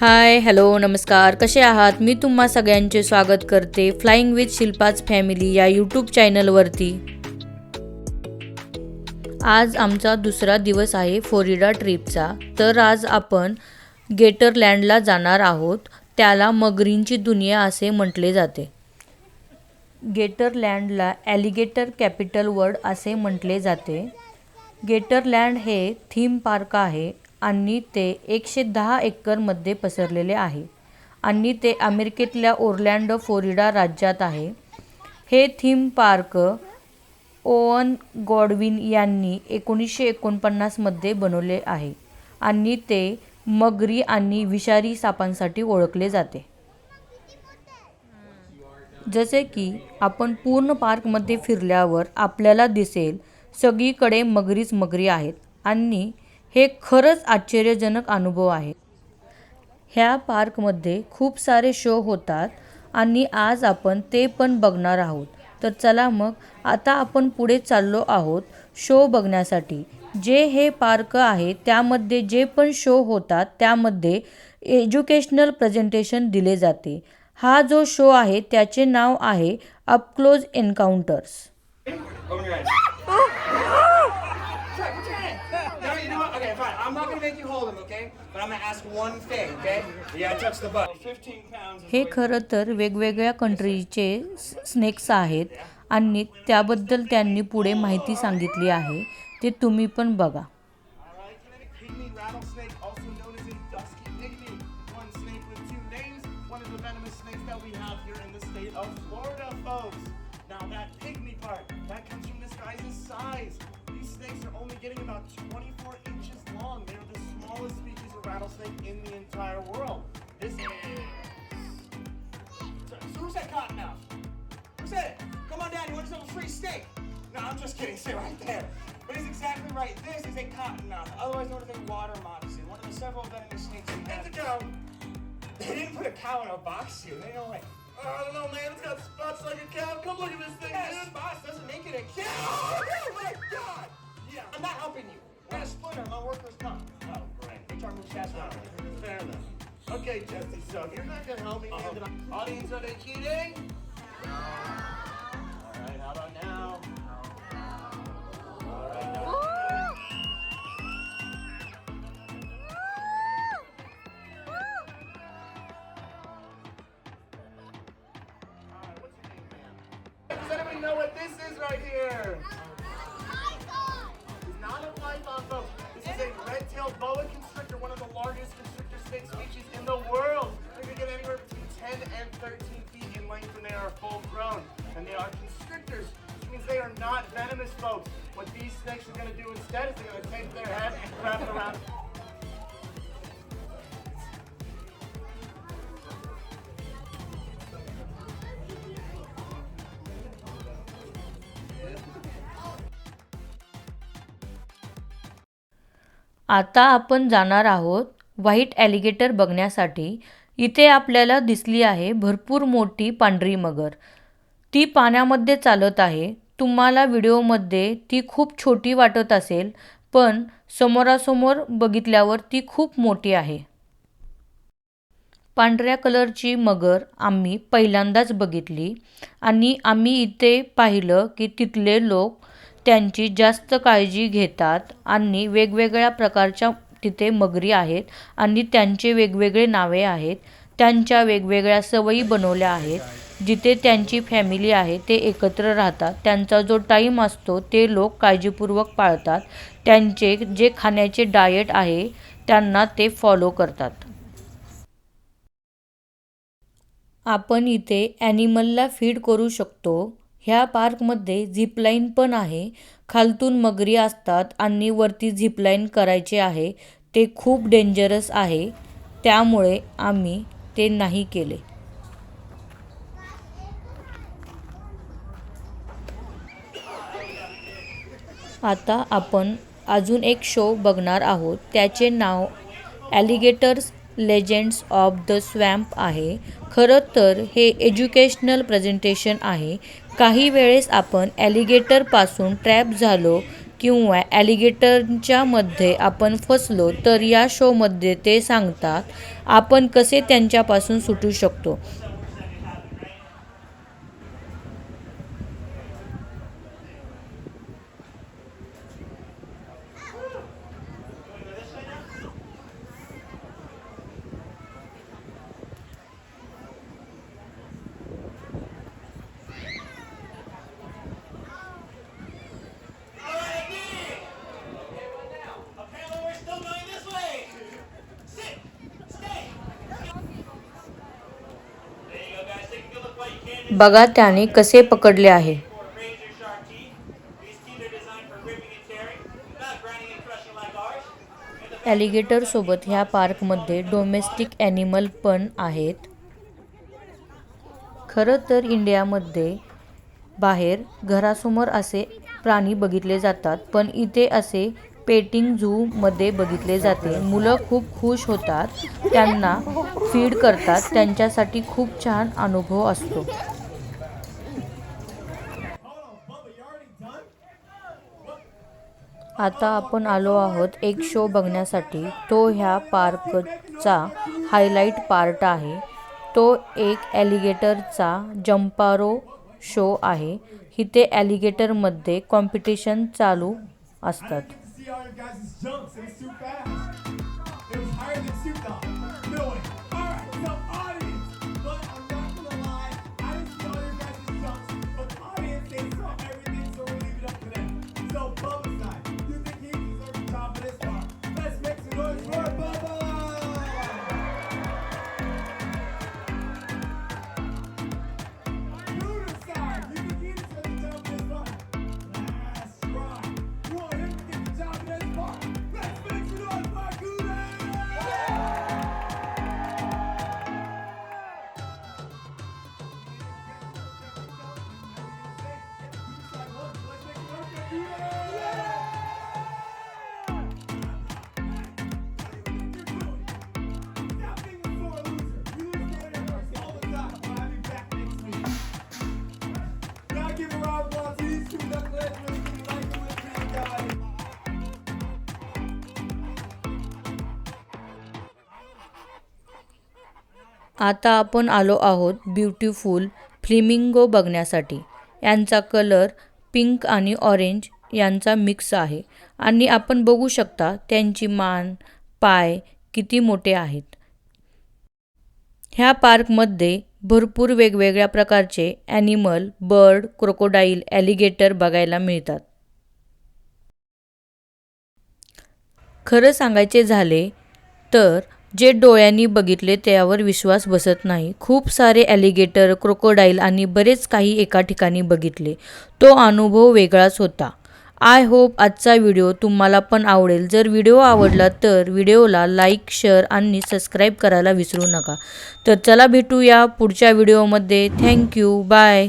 Hi hello नमस्कार. कसे आहात? मी तुम्हा सगळ्यांचे स्वागत करते. फ्लाइंग विथ शिल्पाच फॅमिली या यूट्यूब चॅनलवरती आज आमचा दुसरा दिवस आहे फ्लोरिडा ट्रिपचा तर आज आपण गेटरलँडला जाणार आहोत. त्याला मगरींची दुनिया असे म्हटले जाते. गेटरलँडला ॲलिगेटर कॅपिटल वर्ड असे म्हटले जाते. गेटरलँड हे थीम पार्क आहे. आणि ते एकशे दहा एकरमध्ये पसरलेले आहे. आणि ते अमेरिकेतल्या ओरलँडो फ्लोरिडा राज्यात आहे. हे थीम पार्क ओवन गॉडविन यांनी एकोणीसशे एकोणपन्नासमध्ये बनवले आहे आणि ते मगरी आणि विषारी सापांसाठी ओळखले जाते. जसे की आपण पूर्ण पार्कमध्ये फिरल्यावर आपल्याला दिसेल सगळीकडे मगरीच मगरी आहेत आणि हे खरंच आश्चर्यजनक अनुभव आहे. ह्या पार्कमध्ये खूप सारे शो होतात आणि आज आपण ते पण बघणार आहोत. तर चला मग आता आपण पुढे चाललो आहोत शो बघण्यासाठी. जे हे पार्क आहे त्यामध्ये जे पण शो होतात त्यामध्ये एज्युकेशनल प्रेझेंटेशन दिले जाते. हा जो शो आहे त्याचे नाव आहे अपक्लोज एन्काउंटर्स. हे खरं तर वेगवेगळ्या कंट्रीचे स्नेक्स आहेत आणि त्याबद्दल त्यांनी पुढे माहिती सांगितली आहे. ते तुम्ही पण बघा. Rattlesnake in the entire world. This. So, so who's that cottonmouth? Who's that? Come on down. You want yourself a free steak? No, I'm just kidding. Sit right there. But he's exactly right. This is a cottonmouth, otherwise known as a water moccasin, one of the several venomous snakes we have. It's a cow. They didn't put a cow in a box suit. They don't like. Oh, I don't know, man. It's got spots like a cow. Come look at this thing, yeah, dude. spots doesn't make it a cow. Oh my god. Yeah, I'm not helping you. We're gonna split them on workers' comp. Oh, great. HR moves. Fair enough. Okay, Jesse. So if you're not gonna help me, man, then I- audience, are they cheating? All right. How about now? All right. Now. Alright, what's your name, ma'am? Does anybody know what this is right here? It's not a python, folks. This is a red-tailed boa constrictor, six species in the world. They can get anywhere between 10 and 13 feet in length when they are full grown. And they are constrictors, which means they are not venomous, folks. What these snakes are going to do instead is they're going to take their head and wrap it around. आता आपण जाणार आहोत white ॲलिगेटर बघण्यासाठी इथे आपल्याला दिसली आहे भरपूर मोठी पांढरी मगर. ती पाण्यामध्ये चालत आहे. तुम्हाला व्हिडिओमध्ये ती खूप छोटी वाटत असेल पण समोरासमोर बघितल्यावर ती खूप मोठी आहे. पांढऱ्या कलरची मगर आम्ही पहिल्यांदाच बघितली आणि आम्ही इथे पाहिलं की तिथले लोक त्यांची जास्त काळजी घेतात आणि वेगवेगळ्या प्रकारच्या तिथे मगरी आहेत आणि त्यांचे वेगवेगळे नावे आहेत. त्यांच्या वेगवेगळ्या सवयी बनवल्या आहेत. जिथे त्यांची फॅमिली आहे ते एकत्र राहतात. त्यांचा जो टाईम असतो ते लोक काळजीपूर्वक पाळतात. त्यांचे जे खाण्याचे डाएट आहे त्यांना ते फॉलो करतात. आपण इथे ॲनिमलला फीड करू शकतो. ह्या पार्कमध्ये झिपलाईन पण आहे. खालतून मगरी असतात आणि वरती झिपलाईन करायचे आहे. ते खूप डेंजरस आहे. त्यामुळे आम्ही ते नाही केले. आता आपण अजून एक शो बघणार आहोत. त्याचे नाव alligators legends of the swamp आहे. खरं तर हे एज्युकेशनल प्रेझेंटेशन आहे. काही वेळेस आपण ॲलिगेटरपासून ट्रॅप झालो किंवा ॲलिगेटरच्या मध्ये आपण फसलो तर या शोमध्ये ते सांगतात आपण कसे त्यांच्यापासून सुटू शकतो Apparently we're still going this way. Sit. Stay. There you go, guys. Take a good look what you can do. बघा त्याने कसे पकडले आहे For razor sharp teeth. These teeth are designed for ripping and tearing, not grinding and बघा त्याने कसे पकडले आहे. ॲलिगेटरसोबत ह्या पार्कमध्ये डोमेस्टिक ॲनिमल पण आहेत. खरं तर इंडियामध्ये बाहेर घरासमोर असे प्राणी बघितले जातात पण इथे असे पेटिंग झूमध्ये बघितले जाते. मुलं खूप खुश होतात त्यांना फीड करतात त्यांच्यासाठी खूप छान अनुभव असतो. आता आपण आलो आहोत एक शो बघण्यासाठी. तो ह्या पार्कचा हायलाईट पार्ट आहे. तो एक ॲलिगेटरचा जंपारो शो आहे. इथे ॲलिगेटरमध्ये कॉम्पिटिशन चालू असतात. आता आपण आलो आहोत ब्युटिफुल फ्लिमिंगो बघण्यासाठी. यांचा कलर पिंक आणि ऑरेंज यांचा मिक्स आहे. आणि आपण बघू शकता त्यांची मान पाय किती मोठे आहेत. ह्या पार्कमध्ये भरपूर वेगवेगळ्या प्रकारचे ॲनिमल बर्ड क्रोकोडाईल ॲलिगेटर बघायला मिळतात. खरं सांगायचे झाले तर जे डोळ्यांनी बघितले त्यावर विश्वास बसत नाही. खूप सारे ॲलिगेटर क्रोकोडाईल आणि बरेच काही एका ठिकाणी बघितले. तो अनुभव वेगळाच होता. आय होप आजचा व्हिडिओ तुम्हाला पण आवडेल. जर व्हिडिओ आवडला तर व्हिडिओला लाईक शेअर आणि सबस्क्राईब करायला विसरू नका. तर चला भेटूया पुढच्या व्हिडिओमध्ये थँक्यू बाय